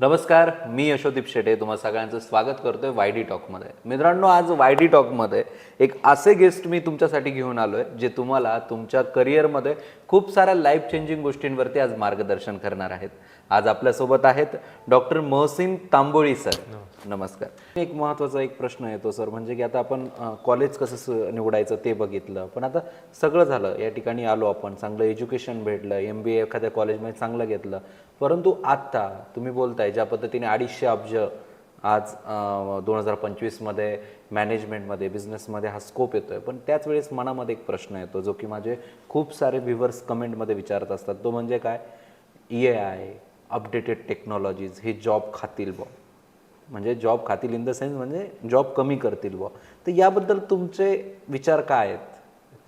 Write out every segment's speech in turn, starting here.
नमस्कार मी यशोदीप शेटे. तुम्हा सगळ्यांचं स्वागत करतोय वाय डी टॉकमध्ये. मित्रांनो आज वाय डी टॉकमध्ये एक असे गेस्ट मी तुमच्यासाठी घेऊन आलो आहे जे तुम्हाला तुमच्या करिअरमध्ये खूप साऱ्या लाईफ चेंजिंग गोष्टींवरती आज मार्गदर्शन करणार आहेत. आज आपल्यासोबत आहेत डॉक्टर महसिन तांबोळी सर. नमस्कार. एक महत्त्वाचा एक प्रश्न येतो सर म्हणजे की आता आपण कॉलेज कसं निवडायचं ते बघितलं पण आता सगळं झालं या ठिकाणी आलो आपण चांगलं एज्युकेशन भेटलं एम बी ए एखाद्या कॉलेजमध्ये चांगलं घेतलं परंतु आत्ता तुम्ही बोलताय ज्या पद्धतीने अडीचशे अब्ज आज दोन हजार पंचवीसमध्ये मॅनेजमेंटमध्ये बिझनेसमध्ये हा स्कोप येतोय पण त्याच वेळेस मनामध्ये एक प्रश्न येतो जो की माझे खूप सारे व्ह्युअर्स कमेंटमध्ये विचारत असतात तो म्हणजे काय? E A I updated technologies हे जॉब खातील बुवा. म्हणजे जॉब खातील इन द सेन्स म्हणजे जॉब कमी करतील बुवा. तर याबद्दल तुमचे विचार काय आहेत?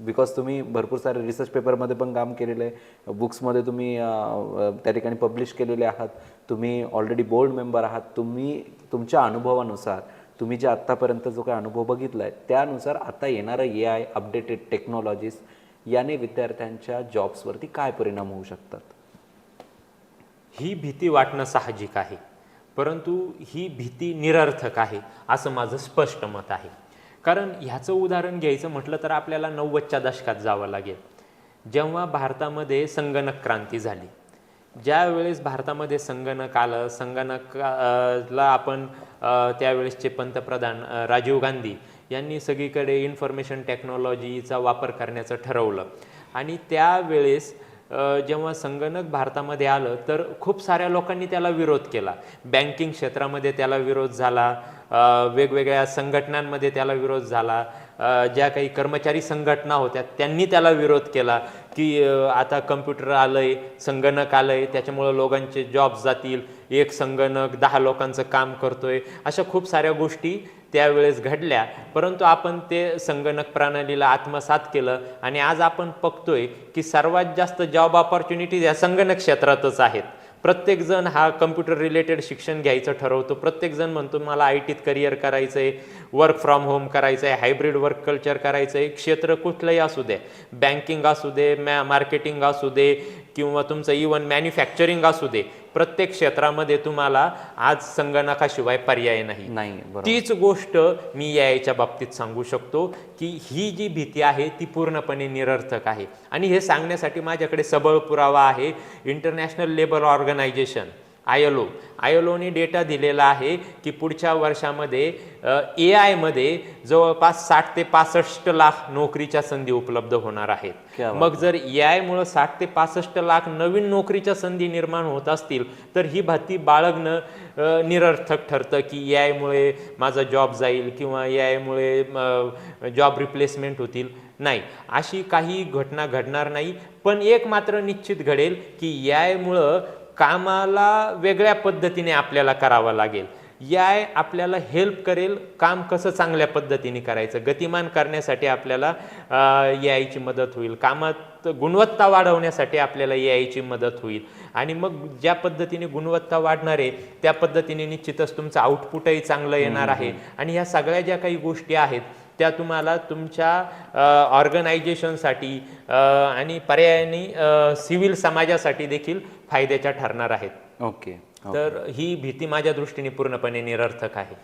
बिकॉज तुम्ही भरपूर सारे रिसर्च पेपरमध्ये पण काम केलेलं आहे. बुक्समध्ये तुम्ही त्या ठिकाणी पब्लिश केलेले आहात. तुम्ही ऑलरेडी बोर्ड मेंबर आहात. तुम्ही तुमच्या अनुभवानुसार तुम्ही जे आत्तापर्यंत जो काही अनुभव बघितला आहे त्यानुसार आता येणारं ए आय अपडेटेड टेक्नॉलॉजीज याने विद्यार्थ्यांच्या जॉब्सवरती काय परिणाम होऊ शकतात? ही भीती वाटणं साहजिक आहे. परंतु ही भीती निरर्थक आहे असं माझं स्पष्ट मत आहे. कारण ह्याचं उदाहरण घ्यायचं म्हटलं तर आपल्याला नव्वदच्या दशकात जावं लागेल. जेव्हा भारतामध्ये संगणक क्रांती झाली. ज्यावेळेस भारतामध्ये संगणक आलं संगणकाला आपण त्यावेळेसचे पंतप्रधान राजीव गांधी यांनी सगळीकडे इन्फॉर्मेशन टेक्नॉलॉजीचा वापर करण्याचं ठरवलं. आणि त्यावेळेस जेव्हा संगणक भारतामध्ये आलं तर खूप साऱ्या लोकांनी त्याला विरोध केला. बँकिंग क्षेत्रामध्ये त्याला विरोध झाला वेगवेगळ्या संघटनांमध्ये त्याला विरोध झाला ज्या काही कर्मचारी संघटना होत्या त्यांनी त्याला विरोध केला की आता कम्प्युटर आलंय संगणक आलंय त्याच्यामुळं लोकांचे जॉब्स जातील एक संगणक दहा लोकांचं काम करतोय अशा खूप साऱ्या गोष्टी त्यावेळेस घडल्या. परंतु आपण ते संगणक प्रणालीला आत्मसात केलं आणि आज आपण बघतोय की सर्वात जास्त जॉब ऑपॉर्च्युनिटीज या संगणक क्षेत्रातच आहेत. प्रत्येकजण हा कम्प्युटर रिलेटेड शिक्षण घ्यायचं ठरवतो. प्रत्येकजण म्हणतो मला आय टीत करिअर करायचं आहे वर्क फ्रॉम होम करायचं आहे हायब्रिड वर्क कल्चर करायचं आहे क्षेत्र कुठलंही असू दे. बँकिंग असू दे मॅ मार्केटिंग असू दे किंवा तुमचं इवन मॅन्युफॅक्चरिंग असू दे. प्रत्येक क्षेत्रामध्ये तुम्हाला आज संगणकाशिवाय पर्याय नाही. तीच गोष्ट मी याच्या बाबतीत सांगू शकतो की ही जी भीती आहे ती पूर्णपणे निरर्थक आहे. आणि हे सांगण्यासाठी माझ्याकडे सबळ पुरावा आहे. International labour organisation I L O I L one data दिलेला आहे की पुढच्या वर्षामध्ये ए आयमध्ये जवळपास साठ ते पासष्ट लाख नोकरीच्या संधी उपलब्ध होणार आहेत. मग जर ए आयमुळं साठ ते पासष्ट लाख नवीन नोकरीच्या संधी निर्माण होत असतील तर ही भीती बाळगणं निरर्थक ठरतं की ए आयमुळे माझा जॉब जाईल किंवा ए आयमुळे जॉब रिप्लेसमेंट होतील. नाही अशी काही घटना घडणार नाही. पण एक मात्र निश्चित घडेल की ए आयमुळं कामाला वेगळ््या पद्धतीने आपल्याला करावं लागेल. याय आपल्याला हेल्प करेल काम कसं चांगल्या पद्धतीने करायचं गतिमान करण्यासाठी आपल्याला ए आयची मदत होईल. कामात गुणवत्ता वाढवण्यासाठी आपल्याला ए आयची मदत होईल. आणि मग ज्या पद्धतीने गुणवत्ता वाढणार आहे त्या पद्धतीने निश्चितच तुमचं आउटपुटही चांगलं येणार आहे. आणि ह्या सगळ्या ज्या काही गोष्टी आहेत त्या तुम्हाला तुमच्या ऑर्गनायझेशनसाठी आणि पर्यायाने सिव्हिल समाजासाठी देखील फायद्याच्या ठरणार आहेत. ओके. तर ही भीती माझ्या दृष्टीने पूर्णपणे निरर्थक आहे.